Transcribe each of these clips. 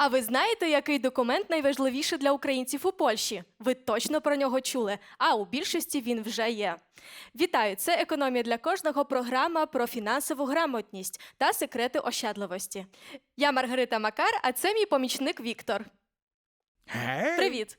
А ви знаєте, який документ найважливіший для українців у Польщі? Ви точно про нього чули, а у більшості він вже є. Вітаю! Це економія для кожного програма про фінансову грамотність та секрети ощадливості. Я Маргарита Макар, а це мій помічник Віктор. Привіт!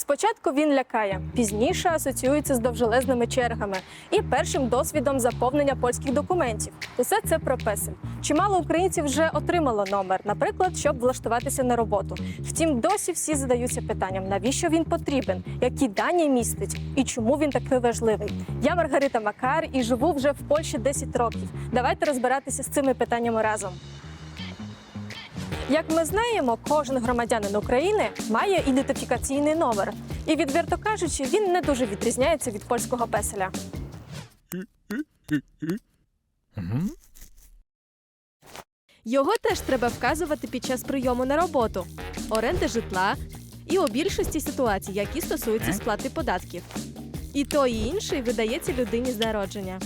Спочатку він лякає, пізніше асоціюється з довжелезними чергами і першим досвідом заповнення польських документів. Усе це про песель. Чимало українців вже отримало номер, наприклад, щоб влаштуватися на роботу. Втім, досі всі задаються питанням, навіщо він потрібен, які дані містить і чому він такий важливий. Я Маргарита Макар і живу вже в Польщі 10 років. Давайте розбиратися з цими питаннями разом. Як ми знаємо, кожен громадянин України має ідентифікаційний номер. І відверто кажучи, він не дуже відрізняється від польського песеля. Його теж треба вказувати під час прийому на роботу, оренди житла і у більшості ситуацій, які стосуються сплати податків. І той і інший видається людині з народження.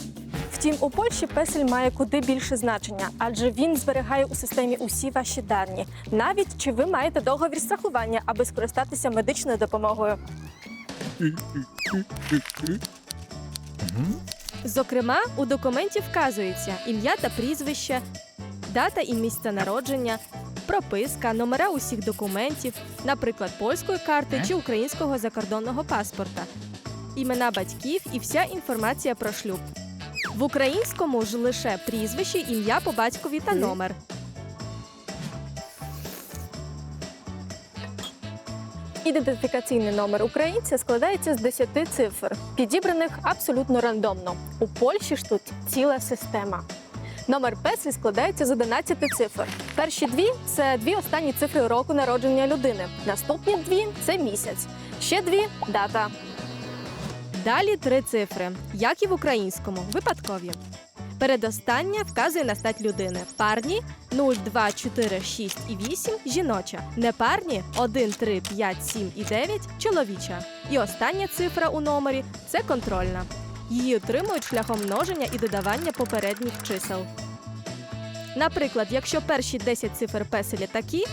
Втім, у Польщі песель має куди більше значення, адже він зберігає у системі усі ваші дані, навіть чи ви маєте договір страхування, аби скористатися медичною допомогою. Зокрема, у документі вказується ім'я та прізвище, дата і місце народження, прописка, номера усіх документів, наприклад, польської карти чи українського закордонного паспорта, імена батьків і вся інформація про шлюб. В українському ж лише прізвище, ім'я по батькові та номер. Ідентифікаційний номер українця складається з 10 цифр, підібраних абсолютно рандомно. У Польщі ж тут ціла система. Номер песель складається з 11 цифр. Перші дві це дві останні цифри року народження людини. Наступні дві це місяць. Ще дві дата. Далі три цифри, як і в українському, випадкові. Передостання вказує на стать людини. Парні 0, 2, 4, 6 і 8 жіноча. Непарні 1, 3, 5, 7 і 9 чоловіча. І остання цифра у номері це контрольна. Її отримують шляхом множення і додавання попередніх чисел. Наприклад, якщо перші 10 цифр песеля такі,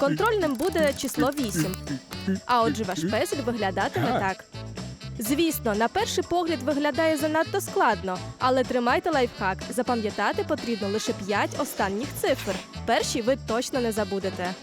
контрольним буде число 8. А отже, ваш песель виглядатиме так. Звісно, на перший погляд виглядає занадто складно, але тримайте лайфхак. Запам'ятати потрібно лише 5 останніх цифр. Перші ви точно не забудете.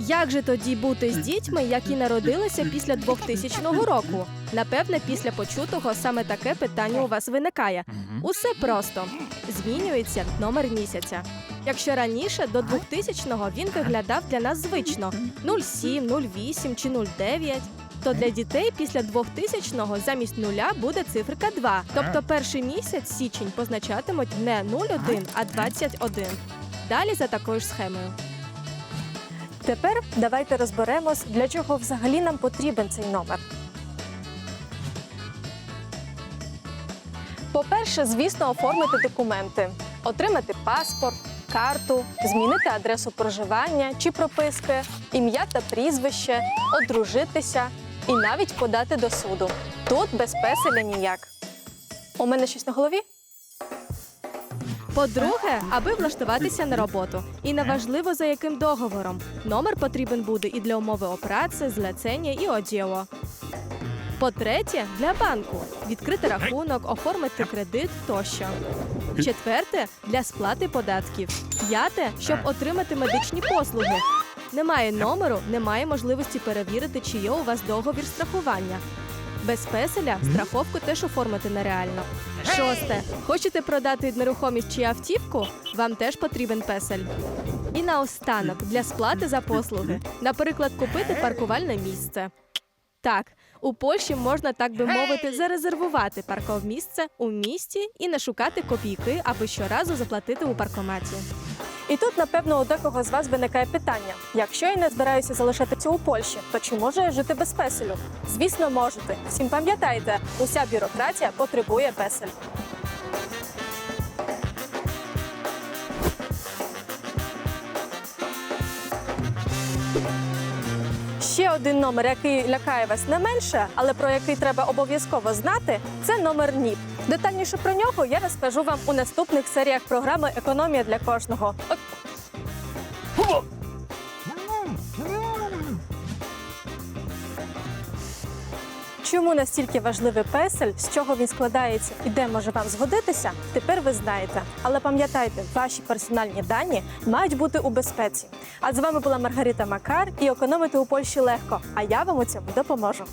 Як же тоді бути з дітьми, які народилися після 2000 року? Напевне, після почутого саме таке питання у вас виникає. Усе просто змінюється номер місяця. Якщо раніше до 2000-го він виглядав для нас звично 07, 08 чи 09, то для дітей після 2000-го замість нуля буде циферка 2. Тобто перший місяць січень позначатимуть не 01, а 21. Далі за такою ж схемою. Тепер давайте розберемось, для чого взагалі нам потрібен цей номер. По-перше, звісно, оформити документи, отримати паспорт, карту, змінити адресу проживання чи прописки, ім'я та прізвище, одружитися і навіть подати до суду. Тут без песеля ніяк. У мене щось на голові? По-друге, аби влаштуватися на роботу. І неважливо за яким договором. Номер потрібен буде і для умови о праці, злецення і одіо. По-третє, для банку відкрити рахунок, оформити кредит тощо. Четверте для сплати податків. П'яте, щоб отримати медичні послуги. Немає номеру, немає можливості перевірити, чи є у вас договір страхування. Без песеля страховку теж оформити нереально. Шосте. Хочете продати нерухомість чи автівку? Вам теж потрібен песель. І наостанок для сплати за послуги. Наприклад, купити паркувальне місце. Так, у Польщі можна, так би мовити, зарезервувати парковмісце у місті і не шукати копійки, аби щоразу заплатити у паркоматі. І тут, напевно, у декого з вас виникає питання: якщо я не збираюся залишатися у Польщі, то чи можу я жити без песелю? Звісно, можете. Всім пам'ятайте, уся бюрократія потребує песель. Один номер, який лякає вас не менше, але про який треба обов'язково знати, це номер НІП. Детальніше про нього я розкажу вам у наступних серіях програми Економія для кожного. От Чому настільки важливий песель, з чого він складається і де може вам згодитися, тепер ви знаєте. Але пам'ятайте, ваші персональні дані мають бути у безпеці. А з вами була Маргарита Макар і економити у Польщі легко. А я вам у цьому допоможу.